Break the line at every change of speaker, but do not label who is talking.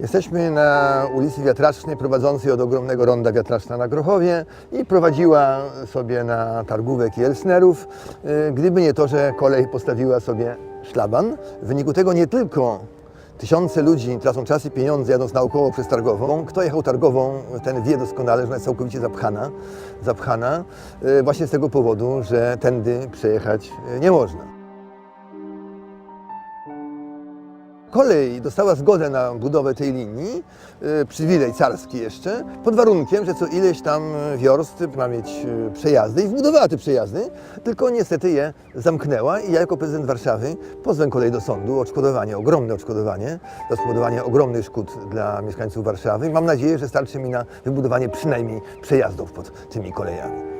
Jesteśmy na ulicy Wiatracznej prowadzącej od ogromnego ronda Wiatraczna na Grochowie i prowadziła sobie na targówek i Elsnerów, y, gdyby nie to, że kolej postawiła sobie szlaban. W wyniku tego nie tylko tysiące ludzi tracą czas i pieniądze jadąc naokoło przez targową. Kto jechał targową, ten wie doskonale, że ona jest całkowicie zapchana, zapchana y, właśnie z tego powodu, że tędy przejechać y, nie można. Kolej dostała zgodę na budowę tej linii, y, przywilej carski jeszcze, pod warunkiem, że co ileś tam wiorst ma mieć y, przejazdy i zbudowała te przejazdy, tylko niestety je zamknęła i ja jako prezydent Warszawy pozwę kolej do sądu o odszkodowanie, ogromne odszkodowanie, za spowodowanie ogromnych szkód dla mieszkańców Warszawy mam nadzieję, że starczy mi na wybudowanie przynajmniej przejazdów pod tymi kolejami.